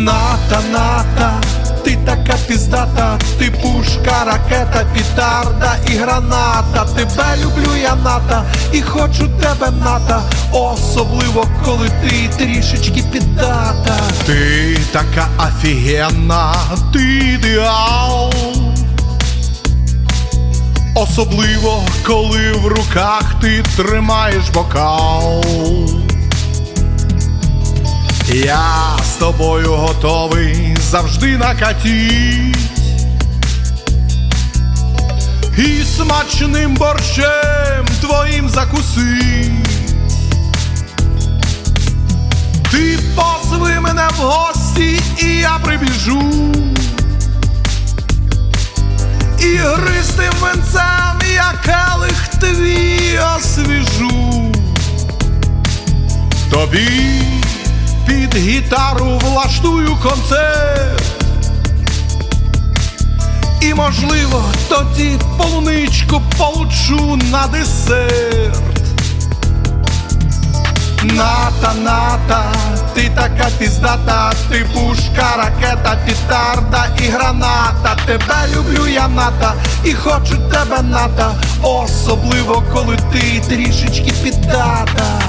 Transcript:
Ната, ната, ти така піздата, ти пушка, ракета, пітарда і граната. Тебе люблю я ната, і хочу тебе ната, особливо коли ти трішечки піддата. Ти така офігенна, ти ідеал. Особливо, коли в руках ти тримаєш бокал. Я з тобою готовий завжди накатіть. І смачним борщем твоїм закусить. Ти позви мене в гості, і я прибіжу. І гристим венцем я келих твій освіжу. Тобі під гітару влаштую концерт. І, можливо, тоді полуничку получу на десерт. Ната, ната, ти така піздата, ти пушка, ракета, пітарда і граната. Тебе люблю я ната, і хочу тебе ната, особливо коли ти трішечки піддата.